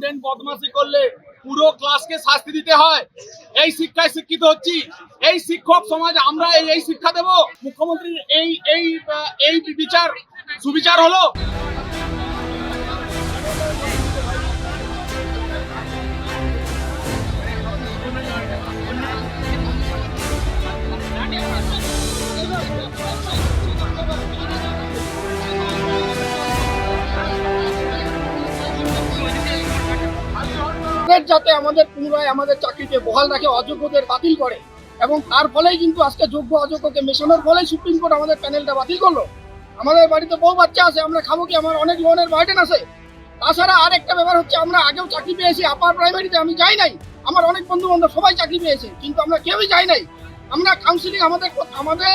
Student বদমাশি করলে পুরো ক্লাসকে শাস্তি দিতে হয়। এই শিক্ষায় শিক্ষিত হচ্ছি। এই শিক্ষক সমাজ, আমরা এই এই শিক্ষা দেব। মুখ্যমন্ত্রীর এই এই এই বিচার সুবিচার হলো। যাতে আমাদের পুনরায় আমাদের চাকরিকে বহাল রাখে, অযোগ্যদের বাতিল করে। এবং তার ফলেই কিন্তু আজকে যোগ্য অযোগ্যকে মেশানোর ফলেই সুপ্রিম কোর্ট আমাদের প্যানেলটা বাতিল করল। আমাদের বাড়িতে বউ বাচ্চা আছে, আমরা খাব কি? আমার অনেক লোনের বার্ডেন আছে। তাছাড়া আর একটা ব্যাপার হচ্ছে, আমরা আগেও চাকরি পেয়েছি, আপার প্রাইমারিতে আমি যাই নাই। আমার অনেক বন্ধু বান্ধব সবাই চাকরি পেয়েছে, কিন্তু আমরা কেউই যাই নাই। আমরা কাউন্সিলিং আমাদের আমাদের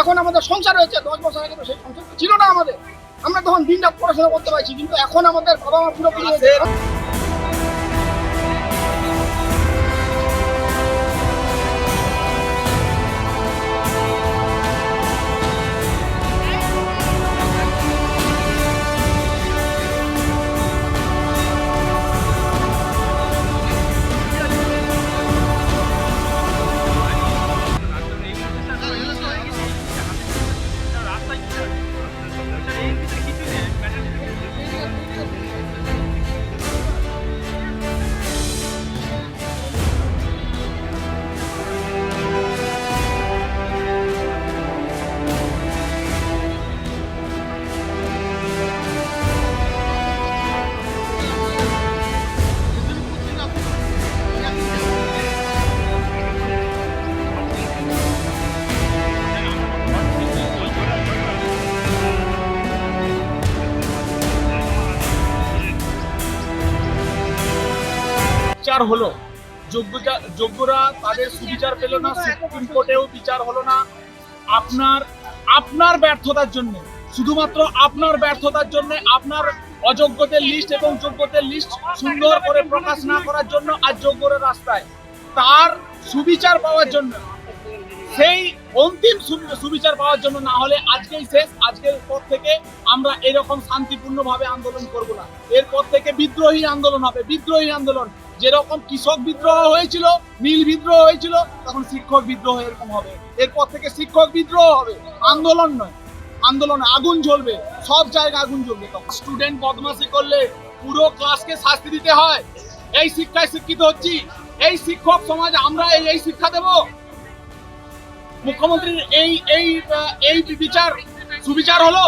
এখন আমাদের সংসার হয়েছে, দশ বছর আগে তো সেই সংসার ছিল না আমাদের। আমরা তখন দিন রাত পড়াশোনা করতে পারছি, কিন্তু এখন আমাদের বাবা মা পুরোপুরি বিচার হলো। যোগ্যরা তাদের সুবিচার পেল না সুপ্রিম কোর্টেও বিচার হলো না। আপনার আপনার ব্যর্থতার জন্য, শুধুমাত্র আপনার ব্যর্থতার জন্য আপনার অযোগ্যদের লিস্ট এবং যোগ্যদের লিস্ট সুন্দর করে প্রকাশ না করার জন্য আর যোগ্যরা রাস্তায়। তার সুবিচার পাওয়ার জন্য, সেই অন্তিম সুবিচার পাওয়ার জন্য না হলে আজকেই শেষ। আজকের পর থেকে আমরা এরকম শান্তিপূর্ণভাবে আন্দোলন করব না। এরপর থেকে বিদ্রোহী আন্দোলন হবে, বিদ্রোহী আন্দোলন। যেরকম কৃষক বিদ্রোহ হয়েছিল নীল বিদ্রোহ হয়েছিল, তখন শিক্ষক বিদ্রোহ এরকম হবে। এরপর থেকে শিক্ষক বিদ্রোহ হবে। আন্দোলন নয়। আন্দোলন আগুন জ্বলবে। সব জায়গায় আগুন জ্বলবে তখন। স্টুডেন্ট বদমাশি করলে পুরো ক্লাসকে শাস্তি দিতে হয়। এই শিক্ষায় শিক্ষিত হচ্ছি। এই শিক্ষক সমাজ আমরা এই এই শিক্ষা দেব। মুখ্যমন্ত্রীর এই এই এই বিচার সুবিচার হলো।